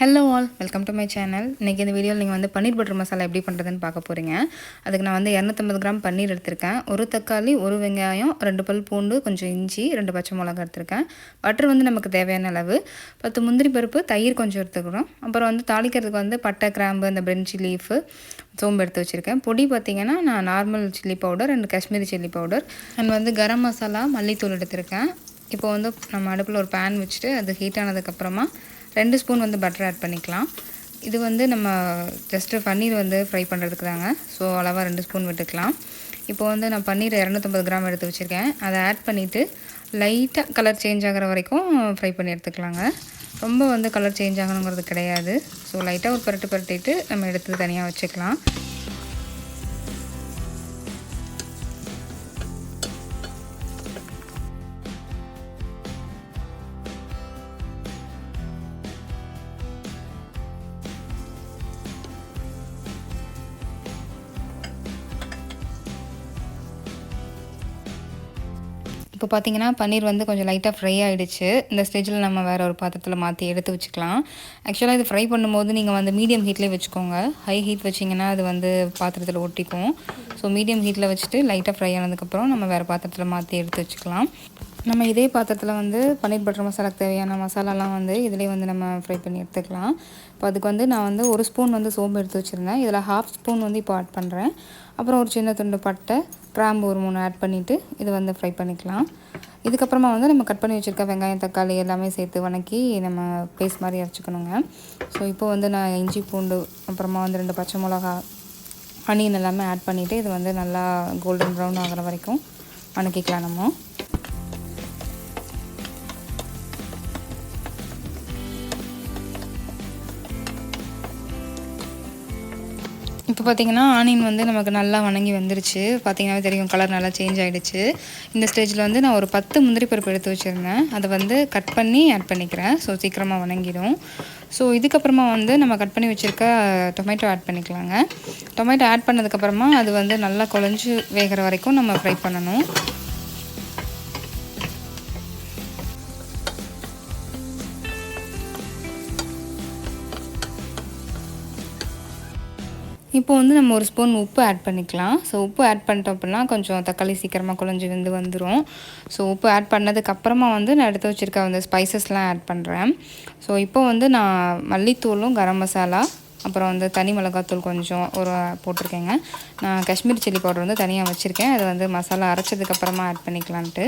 Hello all welcome to my channel இன்றைக்கி இந்த வீடியோவில் நீங்கள் வந்து பன்னீர் பட்டர் மசாலா எப்படி பண்ணுறதுன்னு பார்க்க போகிறீங்க அதுக்கு நான் வந்து இரநூத்தம்பது கிராம் பன்னீர் எடுத்திருக்கேன். ஒரு தக்காளி ஒரு வெங்காயம் ரெண்டு பல் பூண்டு கொஞ்சம் இஞ்சி ரெண்டு பச்சை மிளகா எடுத்திருக்கேன். பட்டர் வந்து நமக்கு தேவையான அளவு. பத்து முந்திரி பருப்பு தயிர் கொஞ்சம் எடுத்துக்கிறோம். அப்புறம் வந்து தாளிக்கிறதுக்கு வந்து பட்டை கிராம்பு அந்த பிரெஞ்சி லீஃபு சோம்பு எடுத்து வச்சுருக்கேன். பொடி பார்த்திங்கன்னா நான் normal chilli powder and Kashmiri chilli powder and வந்து கரம் மசாலா மல்லித்தூள் எடுத்திருக்கேன். இப்போ வந்து நம்ம அடுப்பில் ஒரு பேன் வச்சுட்டு அது ஹீட் ஆனதுக்கப்புறமா ரெண்டு ஸ்பூன் வந்து பட்டர் ஆட் பண்ணிக்கலாம். இது வந்து நம்ம ஜஸ்ட்டு பன்னீர் வந்து ஃப்ரை பண்ணுறதுக்கு தாங்க. ஸோ அளவாக ரெண்டு ஸ்பூன் விட்டுக்கலாம். இப்போ வந்து நான் பன்னீர் இரநூத்தம்பது கிராம் எடுத்து வச்சுருக்கேன். அதை ஆட் பண்ணிவிட்டு லைட்டாக கலர் சேஞ்ச் ஆகிற வரைக்கும் ஃப்ரை பண்ணி எடுத்துக்கலாங்க. ரொம்ப வந்து கலர் சேஞ்ச் ஆகணுங்கிறது கிடையாது. ஸோ லைட்டாக ஒரு பரட்டு பரட்டிட்டு நம்ம எடுத்து தனியாக வச்சுக்கலாம். இப்போ பார்த்தீங்கன்னா பன்னீர் வந்து கொஞ்சம் லைட்டாக ஃப்ரை ஆகிடுச்சு இந்த ஸ்டேஜில் நம்ம வேறு ஒரு பாத்திரத்தில் மாற்றி எடுத்து வச்சுக்கலாம். ஆக்சுவலாக இது ஃப்ரை பண்ணும்போது நீங்கள் வந்து மீடியம் ஹீட்லேயே வச்சுக்கோங்க. ஹை ஹீட் வச்சிங்கன்னா அது வந்து பாத்திரத்தில் ஒட்டிக்கும். ஸோ மீடியம் ஹீட்டில் வச்சுட்டு லைட்டாக ஃப்ரை ஆனதுக்கப்புறம் நம்ம வேறு பாத்திரத்தில் மாற்றி எடுத்து வச்சுக்கலாம். நம்ம இதே பாத்திரத்தில் வந்து பன்னீர் பட்டர் மசாலாக்கு தேவையான மசாலாலாம் வந்து இதிலே வந்து நம்ம ஃப்ரை பண்ணி எடுத்துக்கலாம். இப்போ அதுக்கு வந்து நான் வந்து ஒரு ஸ்பூன் வந்து சோம்பு எடுத்து வச்சுருந்தேன். இதில் ஹாஃப் ஸ்பூன் வந்து இப்போ ஆட் பண்ணுறேன் அப்புறம் ஒரு சின்ன துண்டு பட்டை கிராம்பு ஒரு மூணு ஆட் பண்ணிவிட்டு இது வந்து ஃப்ரை பண்ணிக்கலாம். இதுக்கப்புறமா வந்து நம்ம கட் பண்ணி வச்சுருக்க வெங்காயம் தக்காளி எல்லாமே சேர்த்து வணக்கி நம்ம பேஸ்ட் மாதிரி அரைச்சிக்கணுங்க. ஸோ இப்போ வந்து நான் இஞ்சி பூண்டு அப்புறமா வந்து ரெண்டு பச்சை மிளகா அனியன் எல்லாமே ஆட் பண்ணிவிட்டு இது வந்து நல்லா கோல்டன் ப்ரௌன் ஆகிற வரைக்கும் வணக்கிக்கலாம் நம்ம. இப்போ பார்த்தீங்கன்னா ஆனியன் வந்து நமக்கு நல்லா வணங்கி வந்துருச்சு. பார்த்தீங்கன்னா தெரியும் கலர் நல்லா சேஞ்ச் ஆகிடுச்சு இந்த ஸ்டேஜில் வந்து நான் ஒரு பத்து முந்திரி பருப்பு எடுத்து வச்சுருந்தேன். அதை வந்து கட் பண்ணி ஆட் பண்ணிக்கிறேன். ஸோ சீக்கிரமாக வணங்கிடும். ஸோ இதுக்கப்புறமா வந்து நம்ம கட் பண்ணி வச்சுருக்க டொமேட்டோ ஆட் பண்ணிக்கலாங்க. டொமேட்டோ ஆட் பண்ணதுக்கப்புறமா அது வந்து நல்லா குழஞ்சி வேகிற வரைக்கும் நம்ம ஃப்ரை பண்ணணும். இப்போ வந்து நம்ம ஒரு ஸ்பூன் உப்பு ஆட் பண்ணிக்கலாம். ஸோ உப்பு ஆட் பண்ணிட்டோம் அப்படின்னா கொஞ்சம் தக்காளி சீக்கிரமாக குழஞ்சி வந்து வந்துடும் ஸோ உப்பு ஆட் பண்ணதுக்கப்புறமா வந்து நான் எடுத்து வச்சுருக்க அந்த ஸ்பைசஸ்லாம் ஆட் பண்ணுறேன் ஸோ இப்போ வந்து நான் மல்லித்தூளும் கரம் மசாலா அப்புறம் வந்து தனி மிளகாத்தூள் கொஞ்சம் ஒரு போட்டிருக்கேங்க. நான் காஷ்மீர் சில்லி பவுடர் வந்து தனியாக வச்சுருக்கேன். அது வந்து மசாலா அரைச்சதுக்கப்புறமா ஆட் பண்ணிக்கலான்ட்டு.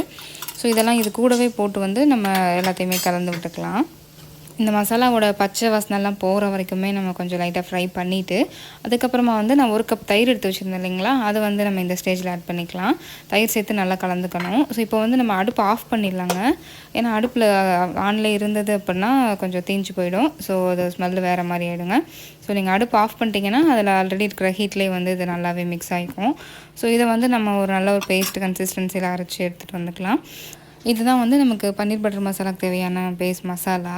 ஸோ இதெல்லாம் இது கூடவே போட்டு வந்து நம்ம எல்லாத்தையுமே கலந்து விட்டுக்கலாம். இந்த மசாலாவோட பச்சை வாசனெல்லாம் போகிற வரைக்குமே நம்ம கொஞ்சம் லைட்டாக ஃப்ரை பண்ணிவிட்டு அதுக்கப்புறமா வந்து நான் ஒரு கப் தயிர் எடுத்து வச்சுருந்தேன் இல்லைங்களா? அதை வந்து நம்ம இந்த ஸ்டேஜில் ஆட் பண்ணிக்கலாம். தயிர் சேர்த்து நல்லா கலந்துக்கணும். ஸோ இப்போ வந்து நம்ம அடுப்பு ஆஃப் பண்ணிடலாங்க. ஏன்னா அடுப்பில் ஆனில் இருந்தது அப்படின்னா கொஞ்சம் தீஞ்சு போயிடும். ஸோ அது ஸ்மெல்லு வேறு மாதிரி ஆகிடுங்க ஸோ நீங்கள் அடுப்பு ஆஃப் பண்ணிட்டீங்கன்னா அதில் ஆல்ரெடி இருக்கிற ஹீட்லேயே வந்து இது நல்லாவே மிக்ஸ் ஆகிக்கும் ஸோ இதை வந்து நம்ம ஒரு நல்ல ஒரு பேஸ்ட் கன்சிஸ்டன்சியில் அரைச்சி எடுத்துகிட்டு வந்துக்கலாம். இதுதான் வந்து நமக்கு பன்னீர் பட்டர் மசாலாக்கு தேவையான பேஸ் மசாலா.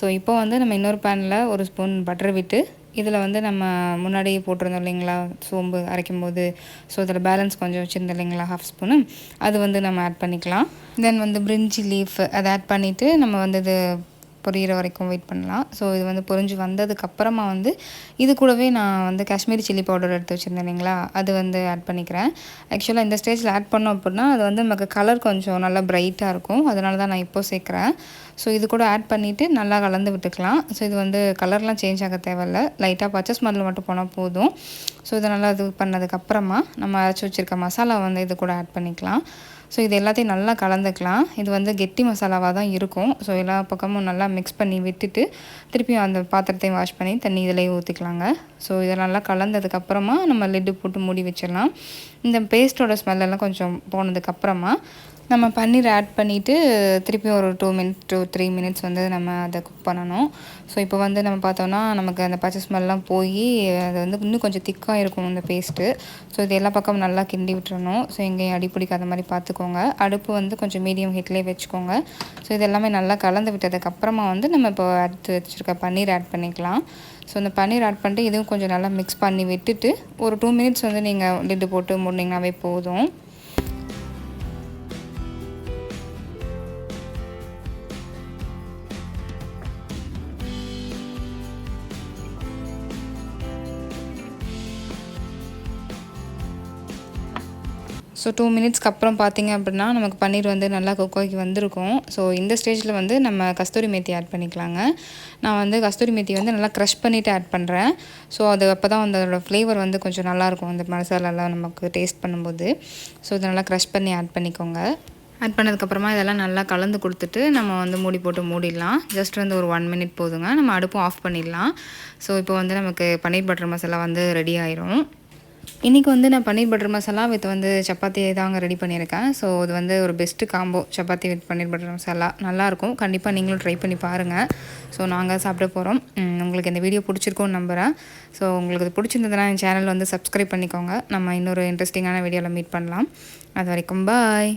ஸோ இப்போ வந்து நம்ம இன்னொரு பேனில் ஒரு ஸ்பூன் பட்டர் விட்டு இதில் வந்து நம்ம முன்னாடி போட்டிருந்தோம் இல்லைங்களா சோம்பு அரைக்கும் போது ஸோ அதில் பேலன்ஸ் கொஞ்சம் வச்சுருந்தோம் இல்லைங்களா ஹாஃப் ஸ்பூனு அது வந்து நம்ம ஆட் பண்ணிக்கலாம். தென் வந்து பிரிஞ்சி லீஃப் அதை ஆட் பண்ணிவிட்டு நம்ம வந்து இது பொரியிற வரைக்கும் வெயிட் பண்ணலாம். ஸோ இது வந்து பொரிஞ்சு வந்ததுக்கப்புறமா வந்து இது கூடவே நான் வந்து காஷ்மீரி சில்லி பவுடர் எடுத்து வச்சுருந்தேன் இல்லைங்களா? அது வந்து ஆட் பண்ணிக்கிறேன். ஆக்சுவலாக இந்த ஸ்டேஜில் ஆட் பண்ணோம் அப்படின்னா அது வந்து நமக்கு கலர் கொஞ்சம் நல்லா ப்ரைட்டாக இருக்கும். அதனால தான் நான் இப்போது சேர்க்குறேன். ஸோ இது கூட ஆட் பண்ணிவிட்டு நல்லா கலந்து விட்டுக்கலாம். ஸோ இது வந்து கலர்லாம் சேஞ்ச் ஆக தேவையில்ல. லைட்டாக பச்சை ஸ்மெல் மட்டும் போனால் போதும். ஸோ இதை நல்லா இது பண்ணதுக்கப்புறமா நம்ம அரைச்சி வச்சுருக்க மசாலா வந்து இது கூட ஆட் பண்ணிக்கலாம். ஸோ இது எல்லாத்தையும் நல்லா கலந்துக்கலாம். இது வந்து கெட்டி மசாலாவாக தான் இருக்கும். ஸோ எல்லா பக்கமும் நல்லா மிக்ஸ் பண்ணி விட்டுட்டு திருப்பியும் அந்த பாத்திரத்தையும் வாஷ் பண்ணி தண்ணி இதிலேயே ஊற்றிக்கலாங்க ஸோ இதை நல்லா கலந்ததுக்கப்புறமா நம்ம லெட்டு போட்டு மூடி வச்சிடலாம். இந்த பேஸ்ட்டோட ஸ்மெல்லெல்லாம் கொஞ்சம் போனதுக்கப்புறமா நம்ம பன்னீர் ஆட் பண்ணிவிட்டு திருப்பி ஒரு two minute two three minutes வந்து நம்ம அதை குக் பண்ணணும். ஸோ இப்போ வந்து நம்ம பார்த்தோன்னா நமக்கு அந்த பச்சை ஸ்மெல்லாம் போய் அது வந்து இன்னும் கொஞ்சம் திக்காக இருக்கும் இந்த பேஸ்ட்டு ஸோ இது எல்லா பக்கமும் நல்லா கிண்டி விட்டுறணும். ஸோ எங்கேயும் அடி பிடிக்காத மாதிரி பார்த்துக்கோங்க. அடுப்பு வந்து கொஞ்சம் மீடியம் ஹீட்லேயே வச்சுக்கோங்க. ஸோ இது எல்லாமே நல்லா கலந்து விட்டதுக்கப்புறமா வந்து நம்ம இப்போ எடுத்து வச்சுருக்க பன்னீர் ஆட் பண்ணிக்கலாம். ஸோ இந்த பன்னீர் ஆட் பண்ணிட்டு இதுவும் கொஞ்சம் நல்லா மிக்ஸ் பண்ணி விட்டுட்டு ஒரு டூ மினிட்ஸ் வந்து நீங்கள் லிட்டு போட்டு முடினிங்கனாவே போதும். ஸோ டூ மினிட்ஸ்க்கு அப்புறம் பார்த்திங்க அப்படின்னா நமக்கு பன்னீர் வந்து நல்லா கொக்கோக்கி வந்திருக்கும். ஸோ இந்த ஸ்டேஜில் வந்து நம்ம கஸ்தூரி மேத்தி ஆட் பண்ணிக்கலாங்க. நான் வந்து கஸ்தூரி மேத்தி வந்து நல்லா க்ரஷ் பண்ணிவிட்டு ஆட் பண்ணுறேன் ஸோ அது அப்போ தான் வந்து அதோடய ஃப்ளேவர் வந்து கொஞ்சம் நல்லாயிருக்கும் அந்த மசாலாலாம் நமக்கு டேஸ்ட் பண்ணும்போது. ஸோ இதை நல்லா க்ரஷ் பண்ணி ஆட் பண்ணிக்கோங்க. ஆட் பண்ணதுக்கப்புறமா இதெல்லாம் நல்லா கலந்து கொடுத்துட்டு நம்ம வந்து மூடி போட்டு மூடிடலாம். ஜஸ்ட் வந்து ஒரு ஒன் மினிட் போதுங்க. நம்ம அடுப்பும் ஆஃப் பண்ணிடலாம். ஸோ இப்போ வந்து நமக்கு பன்னீர் பட்டர் மசாலா வந்து ரெடி ஆயிரும். இன்றைக்கி வந்து நான் பன்னீர் பட்டர் மசாலா வித் வந்து சப்பாத்தி தாங்க ரெடி பண்ணியிருக்கேன். ஸோ இது வந்து ஒரு best combo chapati with paneer butter masala. நல்லாயிருக்கும். கண்டிப்பாக நீங்களும் ட்ரை பண்ணி பாருங்கள் ஸோ நாங்கள் சாப்பிட போகிறோம் உங்களுக்கு இந்த வீடியோ பிடிச்சிருக்கோன்னு நம்புகிறேன் ஸோ உங்களுக்கு இது பிடிச்சிருந்ததுன்னா என் சேனல் வந்து சப்ஸ்கிரைப் பண்ணிக்கோங்க. நம்ம இன்னொரு இன்ட்ரெஸ்டிங்கான வீடியோவில் மீட் பண்ணலாம். அது வரைக்கும் பாய்